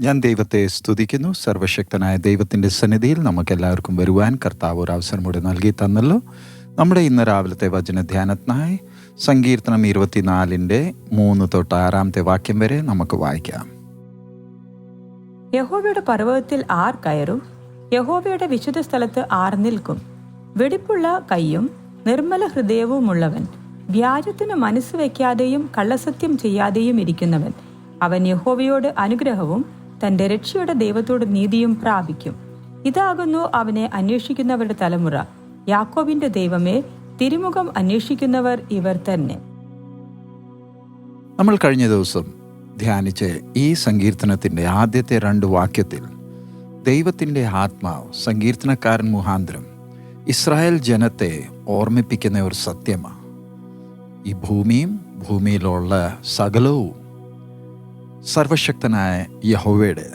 ഞാൻ ദൈവത്തെ സ്തുതിക്കുന്നു. സർവശക്തനായ ദൈവത്തിന്റെ സന്നിധിയിൽ നമുക്കെല്ലാവർക്കും വരുവാൻ കർത്താവ് ഒരു അവസരം കൂടെ നൽകി തന്നല്ലോ. നമ്മുടെ ഇന്ന് രാവിലത്തെ വചനധ്യാനത്തിനായി സങ്കീർത്തനം ഇരുപത്തിനാലിന്റെ മൂന്ന് തൊട്ട് ആറാമത്തെ വാക്യം വരെ നമുക്ക് വായിക്കാം. യഹോവയുടെ പർവതത്തിൽ ആർ കയറും? യഹോവയുടെ വിശുദ്ധ സ്ഥലത്ത് ആർ നിൽക്കും? വെടിപ്പുള്ള കൈയും നിർമ്മല ഹൃദയവുമുള്ളവൻ വ്യാജത്തിന് മനസ്സ് വയ്ക്കാതെയും കള്ളസത്യം ചെയ്യാതെയും ഇരിക്കുന്നവൻ അവൻ യഹോവയോട് അനുഗ്രഹവും തന്റെ രക്ഷയുടെ ദൈവത്തോട് നീതിയും പ്രാപിക്കും. ഇതാകുന്നു അവനെ അന്വേഷിക്കുന്നവരുടെ തലമുറ. യാക്കോബിന്റെ ദൈവമേ തിരുമുഖം അന്വേഷിക്കുന്നവർ ഇവർ തന്നെ. നമ്മൾ കഴിഞ്ഞ ദിവസം ധ്യാനിച്ച് ഈ സങ്കീർത്തനത്തിന്റെ ആദ്യത്തെ രണ്ട് വാക്യത്തിൽ ദൈവത്തിന്റെ ആത്മാവ് സങ്കീർത്തനക്കാരൻ മുഖാന്തരം ഇസ്രായേൽ ജനത്തെ ഓർമ്മിപ്പിക്കുന്ന ഒരു സത്യമാണ് ഈ ഭൂമിയും ഭൂമിയിലുള്ള സകലവും സർവശക്തനായ യഹോവയുടെ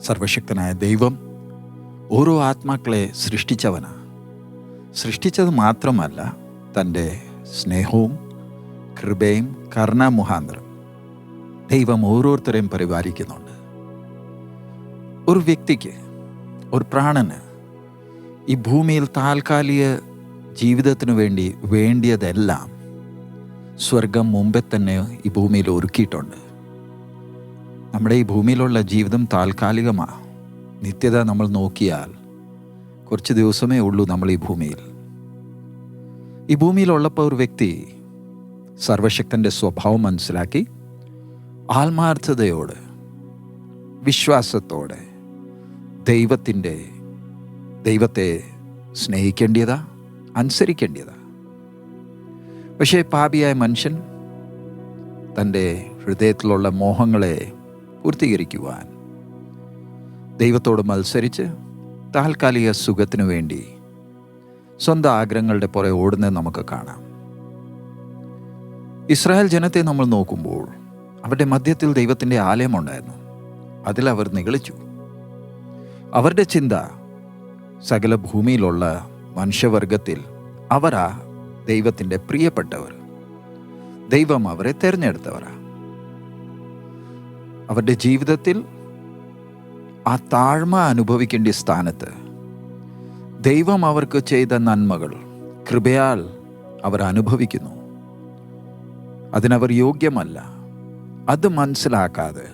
സർവശക്തനായ ദൈവം ഓരോ ആത്മാക്കളെ സൃഷ്ടിച്ചവനാണ് സൃഷ്ടിച്ചത് മാത്രമല്ല തന്റെ സ്നേഹവും കൃപയും കരുണ മുഖാന്തരം ദൈവം ഓരോരുത്തരെയും പരിപാലിക്കുന്നുണ്ട്. ഒരു വ്യക്തിക്ക് ഒരു പ്രാണന് ഈ ഭൂമിയിൽ താൽക്കാലിക ജീവിതത്തിനു വേണ്ടി വേണ്ടിയതെല്ലാം സ്വർഗം മുമ്പേ തന്നെ ഈ ഭൂമിയിൽ ഒരുക്കിയിട്ടുണ്ട്. നമ്മുടെ ഈ ഭൂമിയിലുള്ള ജീവിതം താൽക്കാലികമാണ് നിത്യത നമ്മൾ നോക്കിയാൽ കുറച്ച് ദിവസമേ ഉള്ളൂ നമ്മൾ ഈ ഭൂമിയിൽ. ഈ ഭൂമിയിലുള്ളപ്പോൾ ഒരു വ്യക്തി സർവശക്തന്റെ സ്വഭാവം മനസ്സിലാക്കി ആത്മാർത്ഥതയോട് വിശ്വാസത്തോടെ ദൈവത്തിന്റെ ദൈവത്തെ സ്നേഹിക്കേണ്ടിയതാ അനുസരിക്കേണ്ടതാ പക്ഷേ പാപിയായ മനുഷ്യൻ തന്റെ ഹൃദയത്തിലുള്ള മോഹങ്ങളെ പൂർത്തീകരിക്കുവാൻ ദൈവത്തോട് മത്സരിച്ച് താൽക്കാലിക സുഖത്തിനു വേണ്ടി സ്വന്തം ആഗ്രഹങ്ങളുടെ പുറകെ ഓടുന്നത് നമുക്ക് കാണാം. ഇസ്രായേൽ ജനത്തെ നമ്മൾ നോക്കുമ്പോൾ അവരുടെ മധ്യത്തിൽ ദൈവത്തിന്റെ ആലയമുണ്ടായിരുന്നു അതിൽ അവർ നിഗളിച്ചു. അവരുടെ ചിന്ത സകല ഭൂമിയിലുള്ള മനുഷ്യവർഗത്തിൽ അവരാ ദൈവത്തിന്റെ പ്രിയപ്പെട്ടവർ. ദൈവം അവരെ തിരഞ്ഞെടുത്തവരാ. അവരുടെ ജീവിതത്തിൽ ആ താഴ്മ അനുഭവിക്കേണ്ട സ്ഥാനത്ത് ദൈവം അവർക്ക് ചെയ്ത നന്മകൾ കൃപയാൽ അവർ അനുഭവിക്കുന്നു. അതിനവർ യോഗ്യമല്ല. അത് മനസ്സിലാക്കാതെ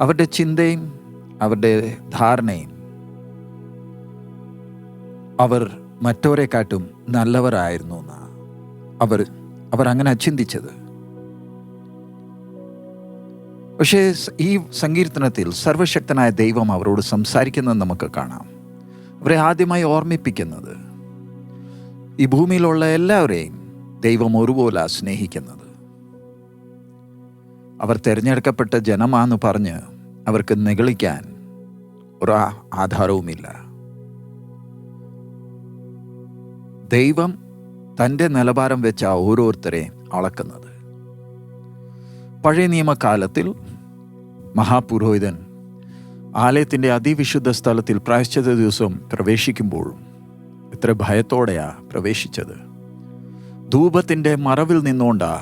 അവരുടെ ചിന്തയും അവരുടെ ധാരണയും അവർ മറ്റവരെക്കാട്ടും നല്ലവരായിരുന്നു എന്നാ അവർ അവർ അങ്ങനെ ചിന്തിച്ചത്. പക്ഷേ ഈ സങ്കീർത്തനത്തിൽ സർവശക്തനായ ദൈവം അവരോട് സംസാരിക്കുന്നത് നമുക്ക് കാണാം. അവരെ ആദ്യമായി ഓർമ്മിപ്പിക്കുന്നത് ഈ ഭൂമിയിലുള്ള എല്ലാവരെയും ദൈവം ഒരുപോലെ സ്നേഹിക്കുന്നത്. അവർ തിരഞ്ഞെടുക്കപ്പെട്ട ജനമാന്ന് പറഞ്ഞ് അവർക്ക് നിഗളിക്കാൻ ഒരു ആധാരവുമില്ല. ദൈവം തന്റെ നിലവാരം വെച്ച ഓരോരുത്തരെ അളക്കുന്നത്. പഴയ നിയമകാലത്തിൽ മഹാപുരോഹിതൻ ആലയത്തിന്റെ അതിവിശുദ്ധ സ്ഥലത്തിൽ പ്രായശ്ചിത ദിവസം പ്രവേശിക്കുമ്പോഴും ഇത്ര ഭയത്തോടെയാ പ്രവേശിച്ചത്. ധൂപത്തിന്റെ മറവിൽ നിന്നുകൊണ്ടാ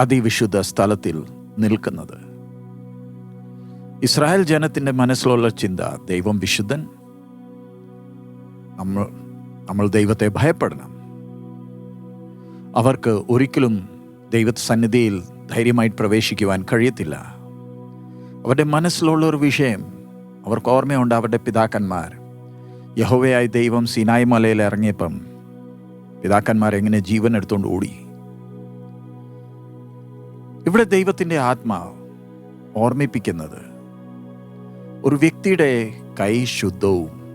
അതിവിശുദ്ധ സ്ഥലത്തിൽ നിൽക്കുന്നത്. ഇസ്രായേൽ ജനത്തിന്റെ മനസ്സിലുള്ള ചിന്ത ദൈവം വിശുദ്ധൻ നമ്മൾ നമ്മൾ ദൈവത്തെ ഭയപ്പെടണം. അവർക്ക് ഒരിക്കലും ദൈവ സന്നിധിയിൽ ധൈര്യമായിട്ട് പ്രവേശിക്കുവാൻ കഴിയത്തില്ല. അവരുടെ മനസ്സിലുള്ള ഒരു വിഷയം അവർക്ക് ഓർമ്മയുണ്ട് അവരുടെ പിതാക്കന്മാർ. യഹോവയായി ദൈവം സിനായ് മലയിൽ ഇറങ്ങിയപ്പം പിതാക്കന്മാർ എങ്ങനെ ജീവൻ എടുത്തുകൊണ്ട് ഓടി. ഇവിടെ ദൈവത്തിന്റെ ആത്മാവ് ഓർമ്മിപ്പിക്കുന്നത് ഒരു വ്യക്തിയുടെ കൈ ശുദ്ധവും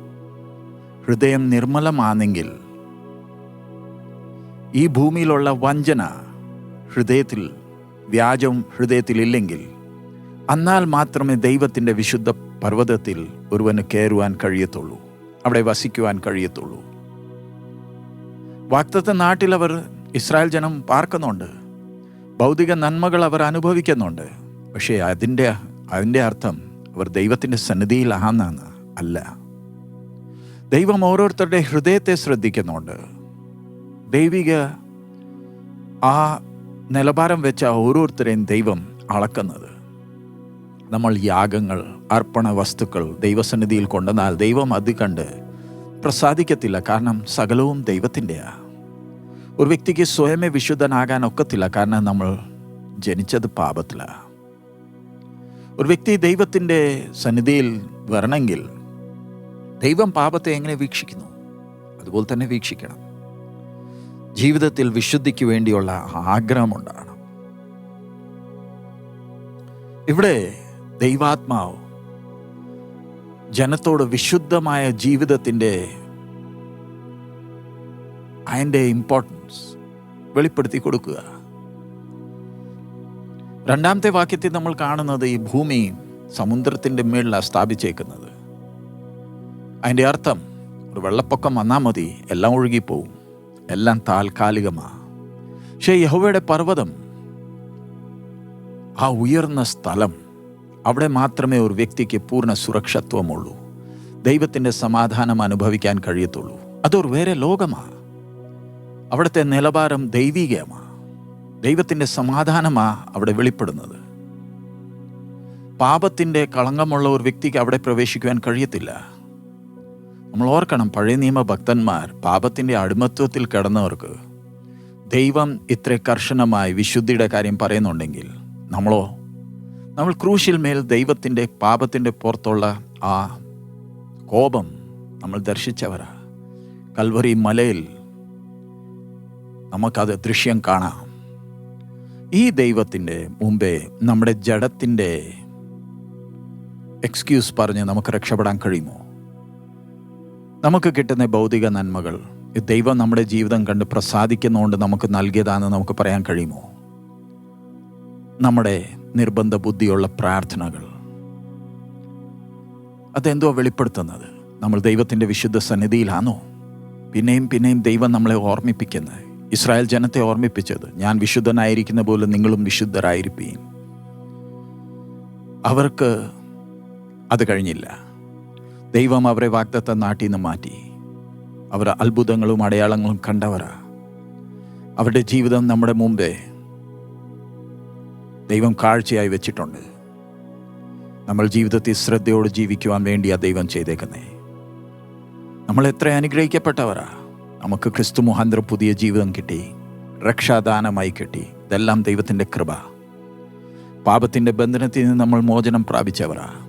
ഹൃദയം നിർമ്മലമാണെങ്കിൽ ഈ ഭൂമിയിലുള്ള വഞ്ചന ഹൃദയത്തിൽ വ്യാജം ഹൃദയത്തിലില്ലെങ്കിൽ എന്നാൽ മാത്രമേ ദൈവത്തിന്റെ വിശുദ്ധ പർവതത്തിൽ ഒരുവന് കയറുവാൻ കഴിയത്തുള്ളൂ അവിടെ വസിക്കുവാൻ കഴിയത്തുള്ളൂ. വാക്തത്വ നാട്ടിൽ അവർ ഇസ്രായേൽ ജനം പാർക്കുന്നുണ്ട് ഭൗതിക നന്മകൾ അവർ അനുഭവിക്കുന്നുണ്ട് പക്ഷേ അതിന്റെ അതിന്റെ അർത്ഥം അവർ ദൈവത്തിന്റെ സന്നിധിയിലാണെന്നാണ് അല്ല. ദൈവം ഓരോരുത്തരുടെ ഹൃദയത്തെ ശ്രദ്ധിക്കുന്നുണ്ട്. ദൈവിക ആ നിലവാരം വെച്ച ഓരോരുത്തരെയും ദൈവം അളക്കുന്നത്. നമ്മൾ യാഗങ്ങൾ അർപ്പണ വസ്തുക്കൾ ദൈവസന്നിധിയിൽ കൊണ്ടുവന്നാൽ ദൈവം അത് കണ്ട് പ്രസാദിക്കത്തില്ല കാരണം സകലവും ദൈവത്തിന്റെയാണ് ഒരു വ്യക്തിക്ക് സ്വയമേ വിശുദ്ധനാകാൻ ഒക്കത്തില്ല കാരണം നമ്മൾ ജനിച്ചത് പാപത്തിലാണ് ഒരു വ്യക്തി ദൈവത്തിന്റെ സന്നിധിയിൽ വരണമെങ്കിൽ ദൈവം പാപത്തെ എങ്ങനെ വീക്ഷിക്കുന്നു? അതുപോലെ തന്നെ വീക്ഷിക്കണം. ജീവിതത്തിൽ വിശുദ്ധിക്ക് വേണ്ടിയുള്ള ആഗ്രഹമുണ്ടാണ് ഇവിടെ ദൈവാത്മാവ് ജനത്തോട് വിശുദ്ധമായ ജീവിതത്തിന്റെ അതിന്റെ ഇമ്പോർട്ടൻസ് വെളിപ്പെടുത്തി കൊടുക്കുക. രണ്ടാമത്തെ വാക്യത്തിൽ നമ്മൾ കാണുന്നത് ഈ ഭൂമി സമുദ്രത്തിന്റെ മേളിലാണ് സ്ഥാപിച്ചേക്കുന്നത്. അതിന്റെ അർത്ഥം ഒരു വെള്ളപ്പൊക്കം വന്നാൽ മതി എല്ലാം ഒഴുകിപ്പോവും എല്ലാം താൽക്കാലികമാണ് പക്ഷേ യഹോവയുടെ പർവതം ആ ഉയർന്ന സ്ഥലം അവിടെ മാത്രമേ ഒരു വ്യക്തിക്ക് പൂർണ സുരക്ഷത്വമുള്ളൂ. ദൈവത്തിന്റെ സമാധാനം അനുഭവിക്കാൻ കഴിയത്തുള്ളൂ. അതൊരു വേറെ ലോകമാണ് അവിടുത്തെ നിലവാരം ദൈവികമാണ് ദൈവത്തിന്റെ സമാധാനമാണ് അവിടെ വെളിപ്പെടുന്നത്. പാപത്തിന്റെ കളങ്കമുള്ള ഒരു വ്യക്തിക്ക് അവിടെ പ്രവേശിക്കുവാൻ കഴിയത്തില്ല. നമ്മൾ ഓർക്കണം പഴയ നിയമ ഭക്തന്മാർ പാപത്തിന്റെ അടിമത്വത്തിൽ കിടന്നവർക്ക് ദൈവം ഇത്ര കർശനമായി വിശുദ്ധിയുടെ കാര്യം പറയുന്നുണ്ടെങ്കിൽ നമ്മളോ? നമ്മൾ ക്രൂശിൽ മേൽ ദൈവത്തിന്റെ പാപത്തിന്റെ പുറത്തുള്ള ആ കോപം നമ്മൾ ദർശിച്ചവരാ. കൽവറി മലയിൽ നമുക്കത് ദൃശ്യം കാണാം. ഈ ദൈവത്തിന്റെ മുമ്പേ നമ്മുടെ ജഡത്തിന്റെ എക്സ്ക്യൂസ് പറഞ്ഞ് നമുക്ക് രക്ഷപ്പെടാൻ കഴിയുമോ? നമുക്ക് കിട്ടുന്ന ഭൗതിക നന്മകൾ ദൈവം നമ്മുടെ ജീവിതം കണ്ട് പ്രസാദിക്കുന്നതുകൊണ്ട് നമുക്ക് നൽകിയതാണെന്ന് നമുക്ക് പറയാൻ കഴിയുമോ? നമ്മുടെ നിർബന്ധ ബുദ്ധിയുള്ള പ്രാർത്ഥനകൾ. അതെന്തോ വെളിപ്പെടുത്തുന്നത്? നമ്മൾ ദൈവത്തിന്റെ വിശുദ്ധ സന്നിധിയിലാണോ? പിന്നെയും പിന്നെയും ദൈവം നമ്മളെ ഓർമ്മിപ്പിക്കുന്നത്. ഇസ്രായേൽ ജനത്തെ ഓർമ്മിപ്പിച്ചത് ഞാൻ വിശുദ്ധനായിരിക്കുന്ന പോലെ നിങ്ങളും വിശുദ്ധരായിരിക്കും അവർക്ക് അത് കഴിഞ്ഞില്ല. ദൈവം അവരെ വാഗ്ദത്ത നാട്ടിൽ നിന്ന് മാറ്റി. അവർ അത്ഭുതങ്ങളും അടയാളങ്ങളും കണ്ടവരാ. അവരുടെ ജീവിതം നമ്മുടെ മുമ്പേ ദൈവം കാഴ്ചയായി വെച്ചിട്ടുണ്ട്. നമ്മൾ ജീവിതത്തിൽ ശ്രദ്ധയോട് ജീവിക്കുവാൻ വേണ്ടിയാ ദൈവം ചെയ്തേക്കുന്നേ. നമ്മൾ എത്ര അനുഗ്രഹിക്കപ്പെട്ടവരാ. നമുക്ക് ക്രിസ്തു മുഹാന്തര പുതിയ ജീവിതം കിട്ടി. രക്ഷാദാനമായി കിട്ടി. ഇതെല്ലാം ദൈവത്തിന്റെ കൃപ. പാപത്തിന്റെ ബന്ധനത്തിൽ നിന്ന് നമ്മൾ മോചനം പ്രാപിച്ചവരാ.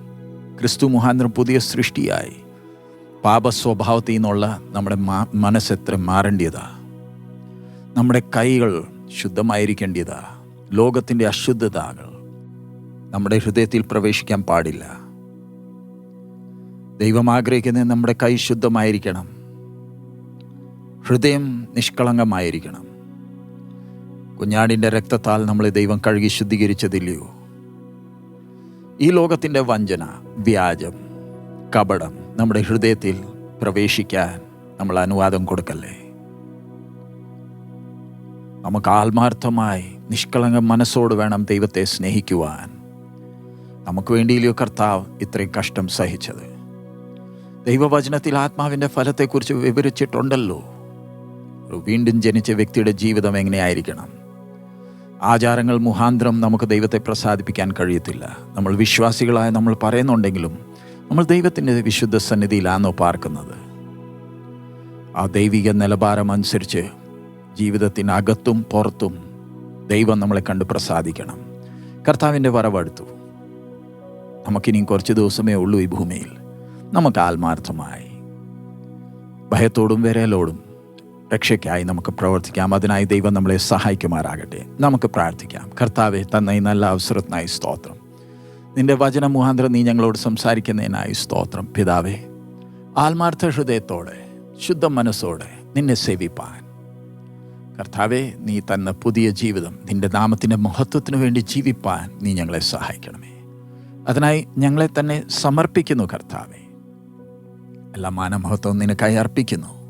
ക്രിസ്തു മുഹാന്തരം പുതിയ സൃഷ്ടിയായി. പാപ സ്വഭാവത്തിൽ നിന്നുള്ള നമ്മുടെ മനസ്സെത്ര മാറേണ്ടിയതാ. നമ്മുടെ കൈകൾ ശുദ്ധമായിരിക്കേണ്ടതാ ലോകത്തിന്റെ അശുദ്ധതകൾ നമ്മുടെ ഹൃദയത്തിൽ പ്രവേശിക്കാൻ പാടില്ല. ദൈവം ആഗ്രഹിക്കുന്നത് നമ്മുടെ കൈ ശുദ്ധമായിരിക്കണം. ഹൃദയം നിഷ്കളങ്കമായിരിക്കണം. കുഞ്ഞാടിന്റെ രക്തത്താൽ നമ്മളെ ദൈവം കഴുകി ശുദ്ധീകരിച്ചതില്ലയോ? ഈ ലോകത്തിന്റെ വഞ്ചന വ്യാജം കപടം നമ്മുടെ ഹൃദയത്തിൽ പ്രവേശിക്കാൻ നമ്മൾ അനുവാദം കൊടുക്കല്ലേ? നമുക്ക് ആത്മാർത്ഥമായി നിഷ്കളങ്ക മനസ്സോട് വേണം ദൈവത്തെ സ്നേഹിക്കുവാൻ. നമുക്ക് വേണ്ടിയില്ലയോ കർത്താവ് ഇത്രയും കഷ്ടം സഹിച്ചത്? ദൈവവചനത്തിൽ ആത്മാവിന്റെ ഫലത്തെക്കുറിച്ച് വിവരിച്ചിട്ടുണ്ടല്ലോ. വീണ്ടും ജനിച്ച വ്യക്തിയുടെ ജീവിതം എങ്ങനെയായിരിക്കണം? ആചാരങ്ങൾ മുഖാന്തരം നമുക്ക് ദൈവത്തെ പ്രസാദിപ്പിക്കാൻ കഴിയത്തില്ല. നമ്മൾ വിശ്വാസികളായ നമ്മൾ പറയുന്നുണ്ടെങ്കിലും നമ്മൾ ദൈവത്തിന്റെ വിശുദ്ധ സന്നിധിയിലാണോ പാർക്കുന്നത്? ആ ദൈവിക നിലവാരം അനുസരിച്ച് ജീവിതത്തിനകത്തും പുറത്തും ദൈവം നമ്മളെ കണ്ട് പ്രസാദിക്കണം. കർത്താവിന്റെ വരവടുത്തു നമുക്കിനിയും കുറച്ച് ദിവസമേ ഉള്ളൂ ഈ ഭൂമിയിൽ. നമുക്ക് ആത്മാർത്ഥമായി. ഭയത്തോടും വിരലോടും രക്ഷയ്ക്കായി നമുക്ക് പ്രവർത്തിക്കാം. അതിനായി ദൈവം നമ്മളെ സഹായിക്കുമാറാകട്ടെ. നമുക്ക് പ്രാർത്ഥിക്കാം. കർത്താവെ തന്ന നല്ല അവസരത്തിനായി സ്തോത്രം. നിന്റെ വചന മുഖാന്തരം നീ ഞങ്ങളോട് സംസാരിക്കുന്നതിനായി സ്തോത്രം. പിതാവേ ആത്മാർത്ഥ ഹൃദയത്തോടെ ശുദ്ധ മനസ്സോടെ നിന്നെ സേവിപ്പാൻ. കർത്താവെ നീ തന്ന പുതിയ ജീവിതം നിന്റെ നാമത്തിന്റെ മഹത്വത്തിനു വേണ്ടി ജീവിപ്പാൻ നീ ഞങ്ങളെ സഹായിക്കണമേ. അതിനായി ഞങ്ങളെ തന്നെ സമർപ്പിക്കുന്നു കർത്താവെ. എല്ലാ മാനമഹത്വവും നിനക്കായി അർപ്പിക്കുന്നു.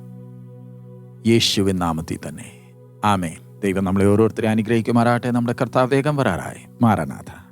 യേശുവിൻ നാമത്തിൽ തന്നെ. ആമേ ദൈവം നമ്മളെ ഓരോരുത്തരെ അനുഗ്രഹിക്കുമാറാട്ടെ നമ്മുടെ കർത്താവ് വേഗം വരാറായി. മാറാനാഥ.